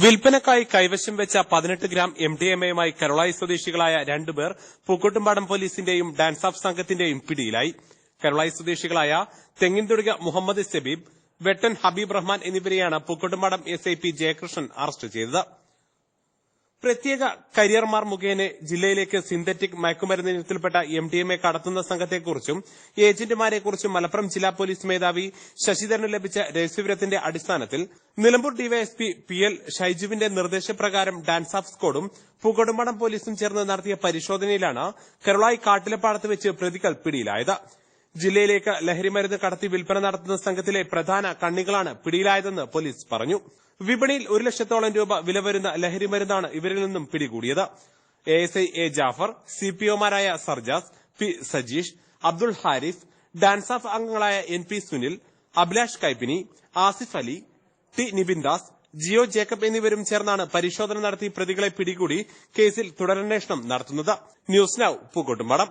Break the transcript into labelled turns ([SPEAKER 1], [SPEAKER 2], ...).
[SPEAKER 1] വിൽപ്പനക്കായി കൈവശം വെച്ച പതിനെട്ട് ഗ്രാം എം ഡി എം എയുമായി കരുളായി സ്വദേശികളായ രണ്ടുപേർ പൂക്കോട്ടുംപാടം പോലീസിന്റെയും ഡാൻസ് ഓഫ് സംഘത്തിന്റെയും പിടിയിലായി. കരുളായി സ്വദേശികളായ തെങ്ങിൻതുടുക മുഹമ്മദ് സബീബ് വെട്ടൻ ഹബീബ് റഹ്മാൻ എന്നിവരെയാണ് Pookkottumpadam S I P Jayakrishnan arrest ചെയ്തത്. പ്രത്യേക കരിയർമാർ മുഖേന ജില്ലയിലേക്ക് സിന്തറ്റിക് മയക്കുമരുന്ന് ഇനത്തിൽപ്പെട്ട എം ഡി എം എ കടത്തുന്ന സംഘത്തെക്കുറിച്ചും ഏജന്റുമാരെക്കുറിച്ചും മലപ്പുറം ജില്ലാ പോലീസ് മേധാവി ശശിധരന് ലഭിച്ച രഹസ്യവിവരത്തിന്റെ അടിസ്ഥാനത്തിൽ നിലമ്പൂർ ഡിവൈഎസ്പി പി എൽ ഷൈജുവിന്റെ നിർദ്ദേശപ്രകാരം ഡാൻസ് ഓഫ് സ്ക്വാഡും പുകടുമ്പടം പോലീസും ചേർന്ന് നടത്തിയ പരിശോധനയിലാണ് കരുളായി കാട്ടിലപ്പാടത്ത് വെച്ച് പ്രതികൾ പിടിയിലായത്. ജില്ലയിലേക്ക് ലഹരിമരുന്ന് കടത്തി വിൽപ്പന നടത്തുന്ന സംഘത്തിലെ പ്രധാന കണ്ണികളാണ് പിടിയിലായതെന്ന് പോലീസ് പറഞ്ഞു. വിപണിയിൽ ഒരു ലക്ഷത്തോളം രൂപ വില വരുന്ന ലഹരിമരുന്നാണ് ഇവരിൽ നിന്നും പിടികൂടിയത്. A S I A Jafar C P ഒമാരായ Sarjas P Sajeesh Abdul Harif DANSAF അംഗങ്ങളായ N P Sunil Abhilash Kaippini Asif Ali T Nibin Das Jio Jacob എന്നിവരും ചേർന്നാണ് പരിശോധന നടത്തി പ്രതികളെ പിടികൂടി കേസിൽ തുടരന്വേഷണം നടത്തുന്നത്. News now Pookkottumpadam.